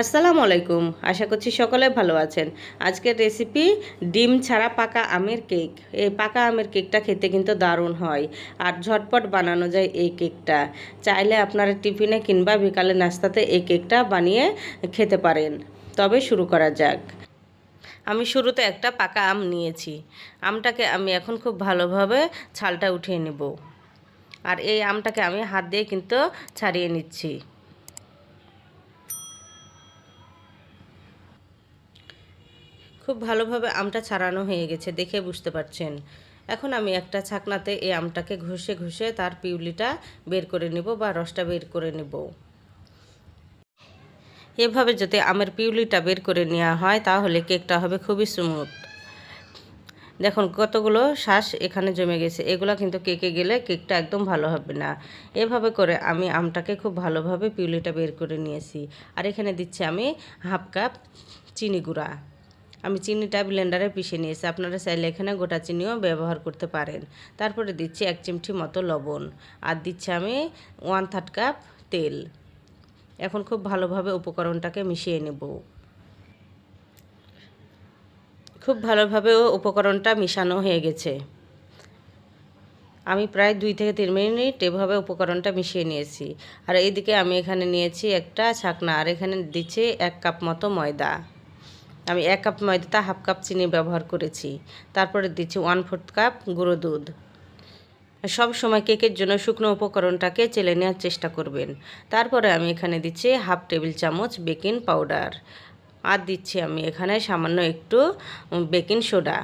আসসালামু আলাইকুম। আশা করছি সকলে ভালো আছেন। আজকের রেসিপি ডিম ছাড়া পাকা আমের কেক এই পাকা আমের কেকটা খেতে কিন্তু দারুণ হয়। আর ঝটপট বানানো যায় এই কেকটা চাইলে আপনারা টিফিনে কিংবা বিকালে নাস্তাতে এই কেকটা বানিয়ে খেতে পারেন। তবে শুরু করা যাক। আমি শুরুতে একটা পাকা আম নিয়েছি। আমটাকে আমি এখন খুব ভালোভাবে ছালটা উঠিয়ে নেব। আর এই আমটাকে আমি হাত দিয়ে কিন্তু ছাড়িয়ে নিচ্ছি। খুব ভালোভাবে আমটা ছাড়ানো হয়ে গেছে, দেখে বুঝতে পারছেন। এখন আমি একটা ছাকনাতে এই আমটাকে ঘষে ঘষে তার পিউলিটা বের করে নেব বা রসটা বের করে নেব। এভাবে যদি আমের পিউলিটা বের করে নেওয়া হয়, তাহলে কেকটা হবে খুবই স্মুথ দেখুন, কতগুলো শ্বাস এখানে জমে গেছে, এগুলো কিন্তু কেকে গেলে কেকটা একদম ভালো হবে না। এভাবে করে আমি আমটাকে খুব ভালোভাবে পিউলিটা বের করে নিয়েছি। আর এখানে দিচ্ছি আমি হাফ কাপ চিনি গুঁড়া। আমি চিনিটা ব্লেন্ডারে পিষে নিয়েছি। আপনারা চাইলে এখানে গোটা চিনিও ব্যবহার করতে পারেন। তারপরে দিচ্ছি এক চিমটি মতো লবণ। আর দিচ্ছি আমি ওয়ান থার্ড কাপ তেল। এখন খুব ভালোভাবে উপকরণটাকে মিশিয়ে নেব। খুব ভালোভাবে উপকরণটা মিশানো হয়ে গেছে। আমি প্রায় দুই থেকে তিন মিনিট এভাবে উপকরণটা মিশিয়ে নিয়েছি। আর এইদিকে আমি এখানে নিয়েছি একটা ছাকনা। আর এখানে দিচ্ছি এক কাপ মতো ময়দা। আমি এক কাপ ময়দাতে হাফ কাপ চিনি ব্যবহার করেছি। তারপরে দিচ্ছি ওয়ান ফোর্থ কাপ গুঁড়ো দুধ। সব সময় কেকের জন্য শুকনো উপকরণটাকে চেলে নেওয়ার চেষ্টা করবেন। তারপরে আমি এখানে দিচ্ছি হাফ টেবিল চামচ বেকিং পাউডার। আর দিচ্ছি আমি এখানে সামান্য একটু বেকিং সোডা।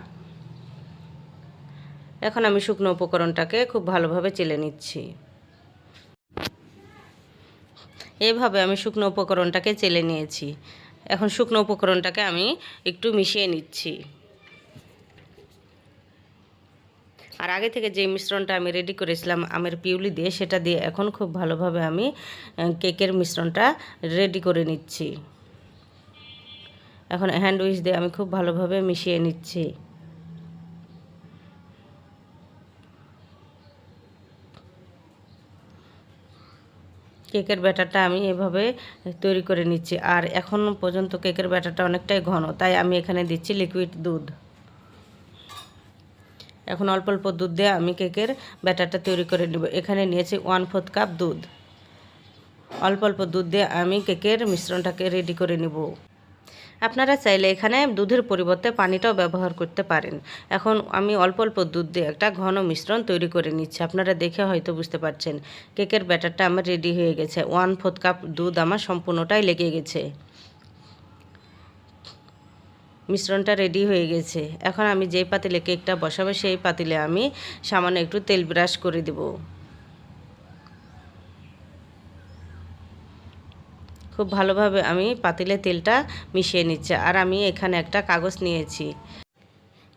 এখন আমি শুকনো উপকরণটাকে খুব ভালোভাবে চেলে নিচ্ছি। এভাবে আমি শুকনো উপকরণটাকে চেলে নিয়েছি। এখন শুকনো উপকরণটাকে আমি একটু মিশিয়ে নিচ্ছি। আর আগে থেকে যে মিশ্রণটা আমি রেডি করেছিলাম আমের পিউলি দিয়ে, সেটা দিয়ে এখন খুব ভালোভাবে আমি কেকের মিশ্রণটা রেডি করে নিচ্ছি। এখন হ্যান্ড উইচ দিয়ে আমি খুব ভালোভাবে মিশিয়ে নিচ্ছি। কেকের ব্যাটারটা আমি এভাবে তৈরি করে নিচ্ছি। আর এখন পর্যন্ত কেকের ব্যাটারটা অনেকটাই ঘন, তাই আমি এখানে দিচ্ছি লিকুইড দুধ। এখন অল্প অল্প দুধ দিয়ে আমি কেকের ব্যাটারটা তৈরি করে নেব। এখানে নিয়েছি ওয়ান ফোর্থ কাপ দুধ। অল্প অল্প দুধ দিয়ে আমি কেকের মিশ্রণটাকে রেডি করে নেব। আপনারা চাইলে এখানে দুধের পরিবর্তে পানিটাও ব্যবহার করতে পারেন। এখন আমি অল্প অল্প দুধ দিয়ে একটা ঘন মিশ্রণ তৈরি করে নিচ্ছি। আপনারা দেখে হয়তো বুঝতে পারছেন, কেকের ব্যাটারটা আমার রেডি হয়ে গেছে। ওয়ান ফোর্থ কাপ দুধ আমার সম্পূর্ণটাই লেগে গেছে। মিশ্রণটা রেডি হয়ে গেছে। এখন আমি যেই পাতিলে কেকটা বসাবো, সেই পাতিলে আমি সামান্য একটু তেল ব্রাশ করে দেবো। খুব ভালোভাবে আমি পাতিলে তেলটা মিশিয়ে নিচ্ছি। আর আমি এখানে একটা কাগজ নিয়েছি।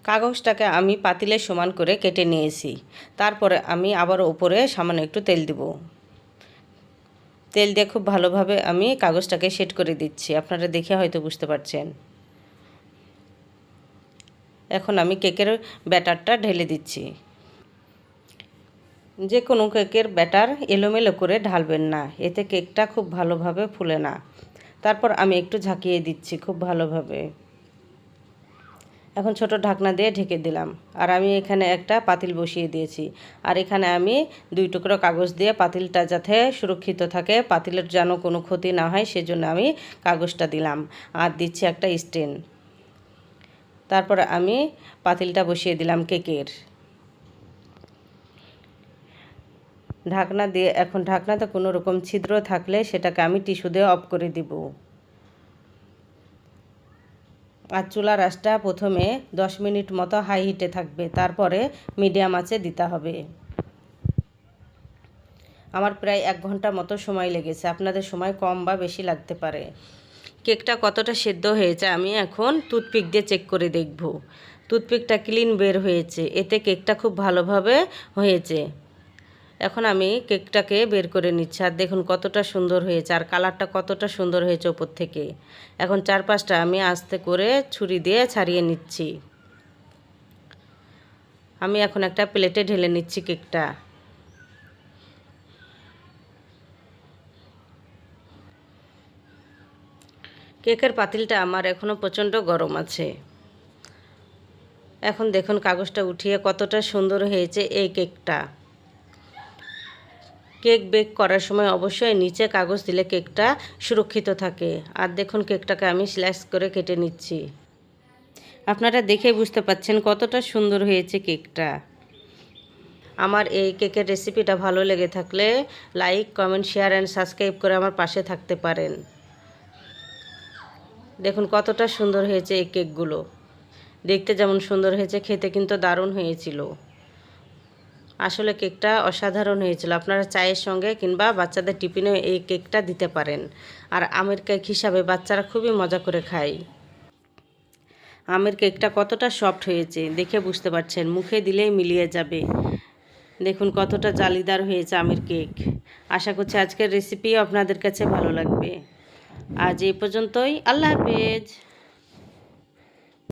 কাগজটাকে আমি পাতিলে সমান করে কেটে নিয়েছি। তারপরে আমি আবার ওপরে সামান্য একটু তেল দিব। তেল দিয়ে খুব ভালোভাবে আমি কাগজটাকে সেট করে দিচ্ছি। আপনারা দেখে হয়তো বুঝতে পারছেন। এখন আমি কেকের ব্যাটারটা ঢেলে দিচ্ছি। যে কোনো কেকের ব্যাটার এলোমেলো করে ঢালবেন না, এতে কেকটা খুব ভালোভাবে ফুলে না। তারপর আমি একটু ঝাঁকিয়ে দিচ্ছি খুব ভালোভাবে। এখন ছোট ঢাকনা দিয়ে ঢেকে দিলাম। আর আমি এখানে একটা পাতিল বসিয়ে দিয়েছি। আর এখানে আমি দুই টুকরো কাগজ দিয়ে পাতিলটা যাতে সুরক্ষিত থাকে, পাতিলের যেন কোনো ক্ষতি না হয়, সেজন্য আমি কাগজটা দিলাম। আর দিচ্ছি একটা স্টেন। তারপর আমি পাতিলটা বসিয়ে দিলাম কেকের। ঢাকনা দিয়ে, এখন ঢাকনাতে কোনো রকম ছিদ্র থাকলে সেটাকে আমি টিস্যু দিয়ে অফ করে দিব। আর চুলা রাসটা প্রথমে দশ মিনিট মতো হাই হিটে থাকবে, তারপরে মিডিয়াম আঁচে দিতে হবে। আমার প্রায় এক ঘণ্টা মতো সময় লেগেছে, আপনাদের সময় কম বা বেশি লাগতে পারে। কেকটা কতটা সেদ্ধ হয়েছে আমি এখন টুথপিক দিয়ে চেক করে দেখব। টুথপিকটা ক্লিন বের হয়েছে, এতে কেকটা খুব ভালোভাবে হয়েছে। এখন আমি কেকটাকে বের করে নিচ্ছি। আর দেখুন কতটা সুন্দর হয়েছে, আর কালারটা কতটা সুন্দর হয়েছে ওপর থেকে। এখন চারপাশটা আমি আস্তে করে ছুরি দিয়ে ছাড়িয়ে নিচ্ছি। আমি এখন একটা প্লেটে ঢেলে নিচ্ছি কেকটা। কেকের পাতিলটা আমার এখনও প্রচণ্ড গরম আছে। এখন দেখুন কাগজটা উঠিয়ে কতটা সুন্দর হয়েছে এই কেকটা। কেক বেক করার সময় অবশ্যই নিচে কাগজ দিলে কেকটা সুরক্ষিত থাকে। আর দেখুন, কেকটাকে আমি স্ল্যাশ করে কেটে নিচ্ছি। আপনারা দেখে বুঝতে পাচ্ছেন কতটা সুন্দর হয়েছে কেকটা। আমার এই কেকের রেসিপিটা ভালো লেগে থাকলে like, comment, share and subscribe করে আমার পাশে থাকতে পারেন। দেখুন, কতটা সুন্দর হয়েছে এই কেকগুলো। দেখতে যেমন সুন্দর হয়েছে, খেতে কিন্তু দারুণ হয়েছিল। আসলে কেকটা অসাধারণ হয়েছিল। আপনারা চায়ের সঙ্গে কিংবা বাচ্চাদের টিফিনে এই কেকটা দিতে পারেন। আর আমের কেক হিসাবে বাচ্চারা খুবই মজা করে খায়। আমের কেকটা কতটা সফট হয়েছে দেখে বুঝতে পারছেন, মুখে দিলেই মিলিয়ে যাবে। দেখুন কতটা জালিদার হয়েছে আমের কেক। আশা করছি আজকের রেসিপিও আপনাদের কাছে ভালো লাগবে। আজ এই পর্যন্তই, আল্লাহ হাফেজ।